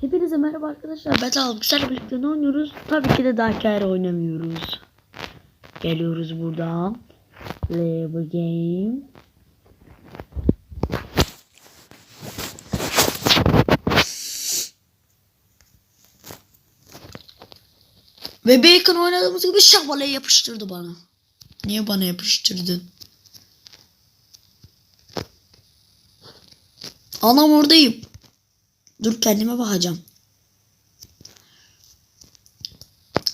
Hepinize merhaba arkadaşlar. Ben. Güzel birlikte ne oynuyoruz? Tabii ki de Dark Air oynamıyoruz. Geliyoruz buradan. Level game. Ve Bacon oynadığımız gibi şabalaya yapıştırdı bana. Niye bana yapıştırdın? Anam oradayım. Dur kendime bakacağım.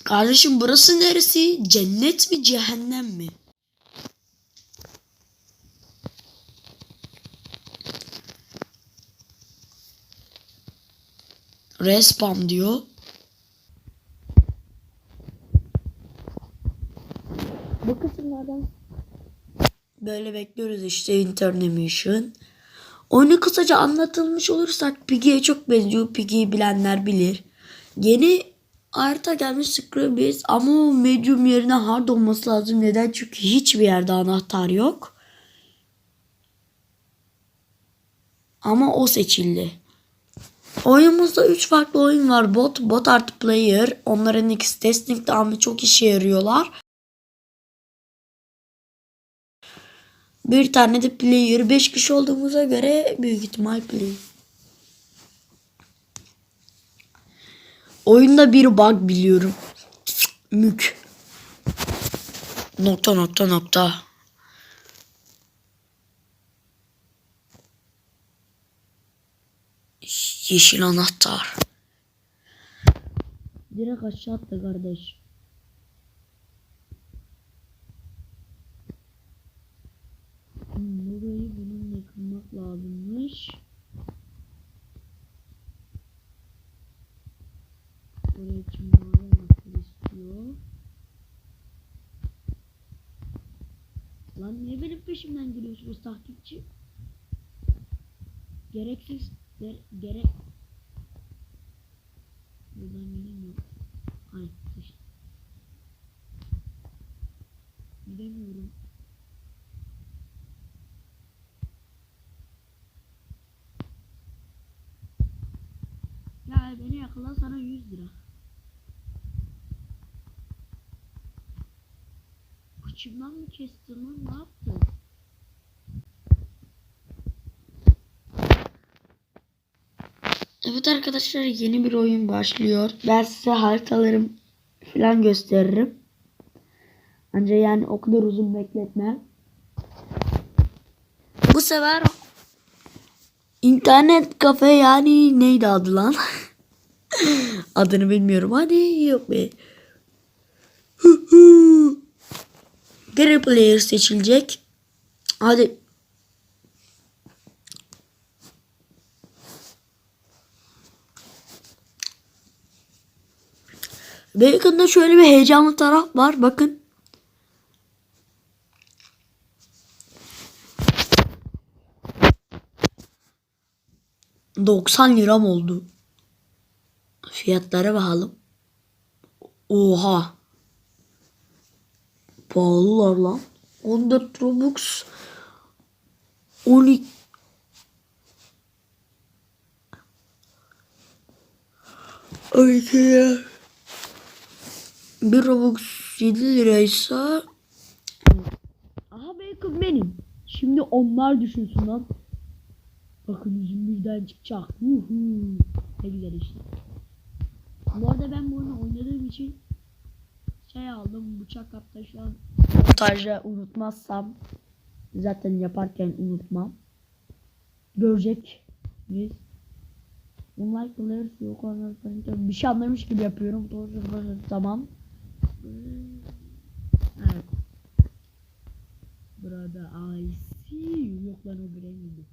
Kardeşim burası neresi? Cennet mi cehennem mi? Respawn diyor. Bu kısımlardan böyle bekliyoruz işte Intermission. Oyunu kısaca anlatılmış olursak Piggy'ye çok benziyor. Piggy'yi bilenler bilir. Yeni harita gelmiş Scrubbies ama o medium yerine hard olması lazım. Neden? Çünkü hiçbir yerde anahtar yok. Ama o seçildi. Oyunumuzda 3 farklı oyun var. Bot, bot artı player. Onların ikisi testing'de ama çok işe yarıyorlar. Bir tane de player. 5 kişi olduğumuza göre büyük ihtimal player. Oyunda bir bug biliyorum. Mük. Nokta nokta nokta. Yeşil anahtar. Direkt aşağı attı kardeş. Buraya anahtar istiyor. Lan niye benim peşimden geliyorsunuz takipçi? Gereksiz gere, gerek Buradan gelemiyorum. Ay sıçtım. Gidemiyorum. Ya beni yakala sana 100 lira. Kıçımdan mı kestin lan ne yaptın? Evet arkadaşlar yeni bir oyun başlıyor. Ben size haritalarım falan gösteririm. Ancak yani o kadar uzun bekletmem. Bu sefer internet kafe yani neydi adı lan? Adını bilmiyorum. Hadi yok be. Gary player seçilecek. Hadi. Bacon'da şöyle bir heyecanlı taraf var. Bakın. ...90 liram oldu. Fiyatlara bakalım. Oha. Pahalılar lan. 14 Robux. 12 12 ya. Bir Robux 7 liraysa Aha bacon benim. Şimdi onlar düşünsün lan. Bakın yüzüm birden çıkacak. Uhu. Ne güzel işte. Bu arada ben bu oyunu oynadığım için şey aldım bıçak hatta şu an montajda unutmazsam zaten yaparken unutmam. Görecek biz. Unlike players yok bir şey anlamış gibi yapıyorum. Doğru tamam. Evet. Burada I see. Yok lan o bireydi.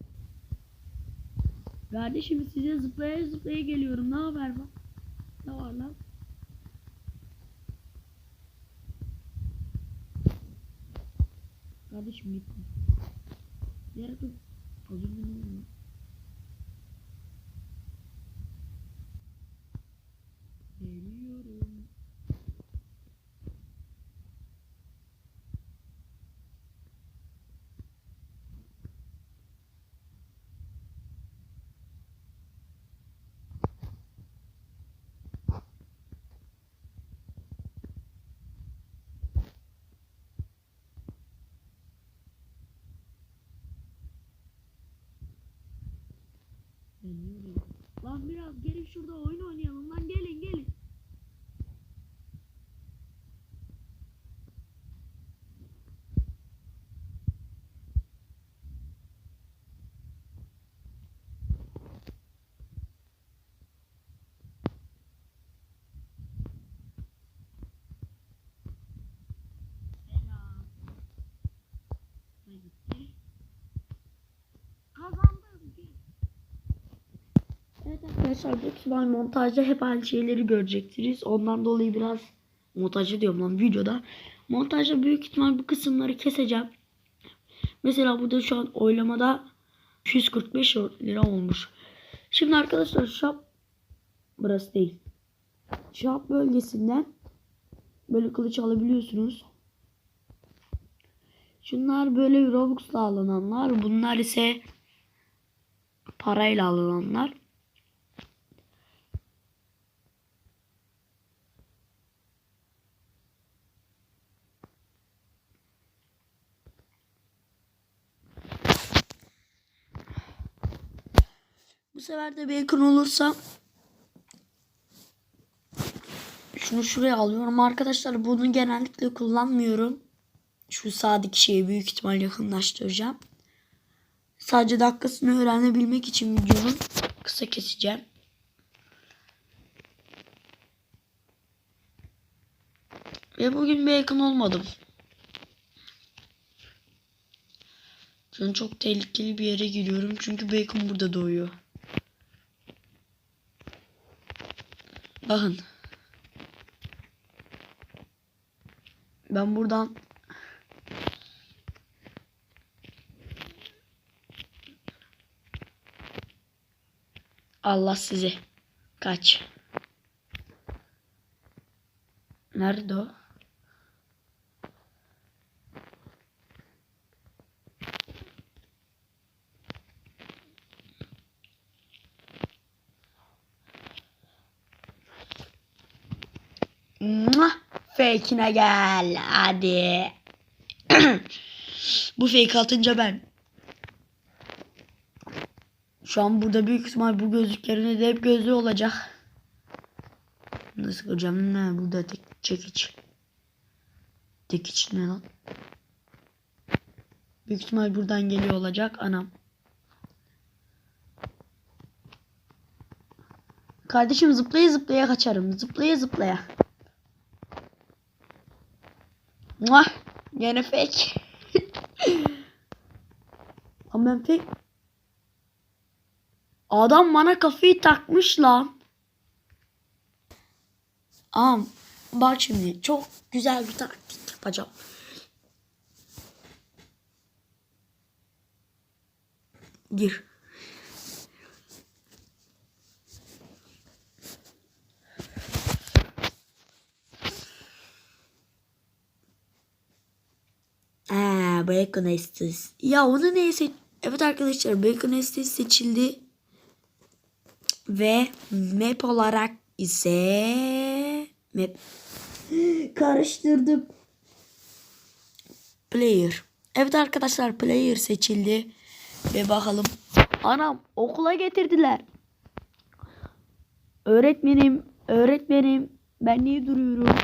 Kardeşim size zıplaya zıplaya geliyorum. Ne haber var? Ne var lan? Kardeşim gitme. Yere dur. Az önce? Geliyorum. Ben yürüyorum. Lan biraz gelin şurada oyun oynayalım lan gelin gelin. Selam. Ne gitti? Kazandım. Evet arkadaşlar büyük ihtimal montajda hep aynı şeyleri göreceksiniz. Ondan dolayı biraz montajı diyorum lan videoda. Montajda büyük ihtimal bu kısımları keseceğim. Mesela burada şu an oylamada 245 lira olmuş. Şimdi arkadaşlar shop burası değil. Shop bölgesinden böyle kılıç alabiliyorsunuz. Şunlar böyle Robux'la alınanlar. Bunlar ise parayla alınanlar. Sefer de bacon olursa şunu şuraya alıyorum. Arkadaşlar bunu genellikle kullanmıyorum. Şu sağdaki şeyi büyük ihtimal yakınlaştıracağım. Sadece dakikasını öğrenebilmek için videonun kısa keseceğim. Ve bugün bacon olmadım. An çok tehlikeli bir yere giriyorum. Çünkü bacon burada doğuyor. Bakın. Ben buradan Allah sizi. Kaç. Nerede o? Fake'ine gel. Hadi. Bu fake atınca ben. Şu an burada büyük ihtimal bu gözlüklerinde de hep gözlüğü olacak. Nasıl hocam ne burada tek çekiç. Tekiç ne lan? Büyük ihtimal buradan geliyor olacak anam. Kardeşim zıplaya zıplaya kaçarım. Zıplaya zıplaya. Muah. Gene fake. Ama ben fake. Adam bana kafayı takmış lan. Am bak şimdi çok güzel bir taktik yapacağım. Gir. Aa, Bacon Estes. Ya onu neyse. Evet arkadaşlar Bacon Estes seçildi. Ve map olarak ise map karıştırdım. Player. Evet arkadaşlar player seçildi. Ve bakalım. Anam okula getirdiler. Öğretmenim, öğretmenim ben niye duruyorum?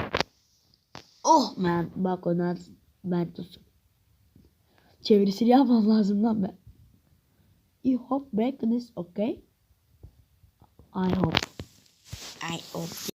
Oh man bak ona ben tutsun. Çevirisini yapmam lazım lan ben. I hope bacon is okay. I hope. I hope